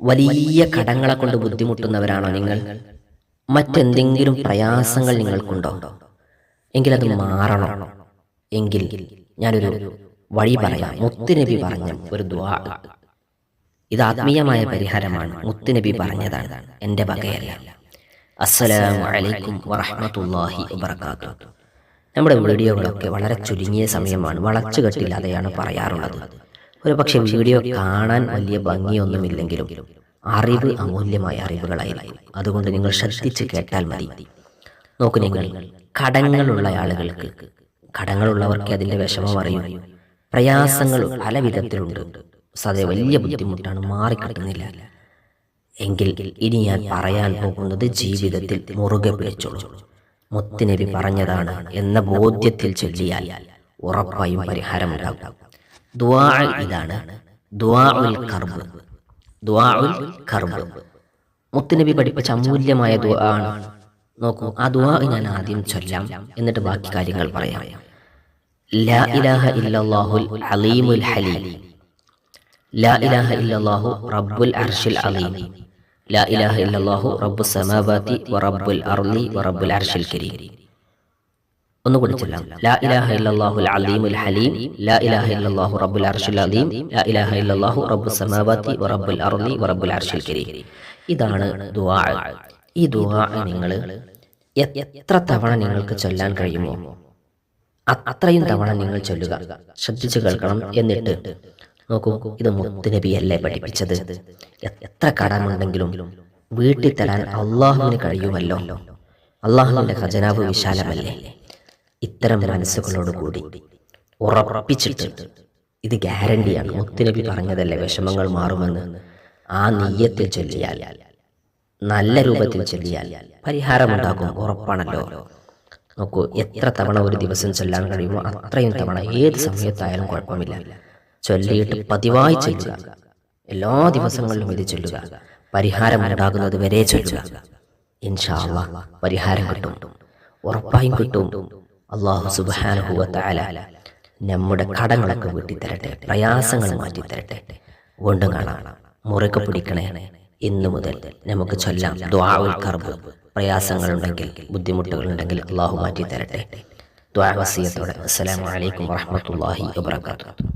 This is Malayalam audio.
വലിയ കടങ്ങളെ കൊണ്ട് ബുദ്ധിമുട്ടുന്നവരാണോ നിങ്ങൾ? മറ്റെന്തെങ്കിലും പ്രയാസങ്ങൾ നിങ്ങൾക്കുണ്ടോ? എങ്കിൽ അത് മാറണം. എങ്കിൽ ഞാനൊരു വഴി പറയാം. മുത്തുനബി പറഞ്ഞ ഒരു ദ്വാ ഇത് ആത്മീയമായ പരിഹാരമാണ്. മുത്തുനബി പറഞ്ഞതാണ്. എന്റെ വകയല്ല. അസ്സലാമു അലൈക്കും വറഹ്മത്തുള്ളാഹി വബറകാതുഹു. നമ്മുടെ വീഡിയോകളൊക്കെ വളരെ ചുരുങ്ങിയ സമയമാണ്. വളച്ചുകെട്ടില്ലാതെയാണ് പറയാറുള്ളത്. ഒരു പക്ഷേ വീഡിയോ കാണാൻ വലിയ ഭംഗിയൊന്നുമില്ലെങ്കിലും അറിവ് അമൂല്യമായ അറിവുകളായിരിക്കും. അതുകൊണ്ട് നിങ്ങൾ ശ്രദ്ധിച്ച് കേട്ടാൽ മതി. നോക്കൂ നിങ്ങൾ കടങ്ങളുള്ള ആളുകൾക്ക് കടങ്ങളുള്ളവർക്ക് അതിന്റെ വിഷമം അറിയും. പ്രയാസങ്ങൾ പല വിധത്തിലുണ്ട്. സതെ വലിയ ബുദ്ധിമുട്ടാണ് മാറിക്കിട്ടുന്നില്ല. എങ്കിൽ ഇനി ഞാൻ പറയാൻ പോകുന്നത് ജീവിതത്തിൽ മുറുകെ പിടിച്ചോളൂ. മുത്തുനബി പറഞ്ഞതാണ് എന്ന ബോധ്യത്തിൽ ചൊല്ലിയാൽ ഉറപ്പായും പരിഹാരമുണ്ടാകും. ദ്വാ ഇതാണ്. ദ്വാഉൽ കർബ്. ദ്വാഉൽ കർബ്. മുത്തുനബി പഠിപ്പിച്ച അമൂല്യമായ ദ്വാ ആണ് നോക്കൂ ആ ദ്വാ ഞാൻ ആദ്യം ചൊല്ലാം. എന്നിട്ട് ബാക്കി കാര്യങ്ങൾ പറയാം. ലാ ഇലാഹ ഇല്ലല്ലാഹുൽ അലീമുൽ ഹലീം. ലാ ഇലാഹ ഇല്ലല്ലാഹു റബ്ബുൽ അർഷിൽ അലീം. ലാ ഇലാഹ ഇല്ലല്ലാഹു റബ്ബുസ് സമാവാതി വറബ്ബുൽ അർളി വറബ്ബുൽ അർശിൽ കരീം. ഒന്നുകൂടി ചൊല്ലാം ലാ ഇലാഹ ഇല്ലല്ലാഹുൽ അലീമുൽ ഹലീം ലാ ഇലാഹ ഇല്ലല്ലാഹു റബ്ബുൽ അർശിൽ അലീം ലാ ഇലാഹ ഇല്ലല്ലാഹു റബ്ബുസ് സമാവാതി വറബ്ബുൽ അർളി വറബ്ബുൽ അർശിൽ കരീം. ഇതാണ് ദുആ. ഈ ദുആ നിങ്ങൾ എത്ര തവണ നിങ്ങൾക്ക് ചൊല്ലാൻ കഴിയുമോ അത്രയും തവണ നിങ്ങൾ ചൊല്ലുക. ശ്രദ്ധിച്ചു കേൾക്കണം എന്നിട്ട് നോക്കൂ ഇത് മുത്തുനബിയല്ലേ പഠിപ്പിച്ചത്? എത്ര കടമുണ്ടെങ്കിലും വീട്ടിൽ തരാൻ അള്ളാഹുവിന് കഴിയുമല്ലോ. അള്ളാഹുവിന്റെ ഖജനാവ് വിശാലമല്ലേ? ഇത്തരം മനസ്സുകളോട് കൂടി ഉറപ്പിച്ചിട്ട് ഇത് ഗ്യാരണ്ടിയാണ്. മുത്തുനബി പറഞ്ഞതല്ലേ വിഷമങ്ങൾ മാറുമെന്ന്? ആ നെയ്യത്തിൽ ചൊല്ലിയാൽ നല്ല രൂപത്തിൽ ചൊല്ലിയാൽ പരിഹാരമുണ്ടാകും. ഉറപ്പാണല്ലോ. നോക്കൂ എത്ര തവണ ഒരു ദിവസം ചൊല്ലാൻ കഴിയുമോ അത്രയും തവണ. ഏത് സമയത്തായാലും കുഴപ്പമില്ല. ചൊല്ലിയിട്ട് പതിവായി ചൊല്ലുക. എല്ലാ ദിവസങ്ങളിലും ഇത് ചൊല്ലുക. പരിഹാരം ഉണ്ടാകുന്നത് വരെ ചൊല്ലുക. ഇൻഷാ അള്ളാഹ് പരിഹാരം കിട്ടും. ഉറപ്പായും കിട്ടും. അള്ളാഹു സുബാനുഭവ താല നമ്മുടെ കടങ്ങളൊക്കെ വീട്ടിത്തരട്ടെ പ്രയാസങ്ങൾ മാറ്റിത്തരട്ടെ വീണ്ടും കാണാം മുറുകെ പിടിക്കണേ. ഇന്നു മുതൽ നമുക്ക് ചൊല്ലാം ദ്വാഉൽ കർബ്. ബുദ്ധിമുട്ടുകൾ ഉണ്ടെങ്കിൽ അള്ളാഹു മാറ്റി തരട്ടെ ദ്വാവസീയത്തോടെ അസ്സലാമു അലൈക്കും വറഹ്മത്തുള്ളാഹി വബറകാതുഹു.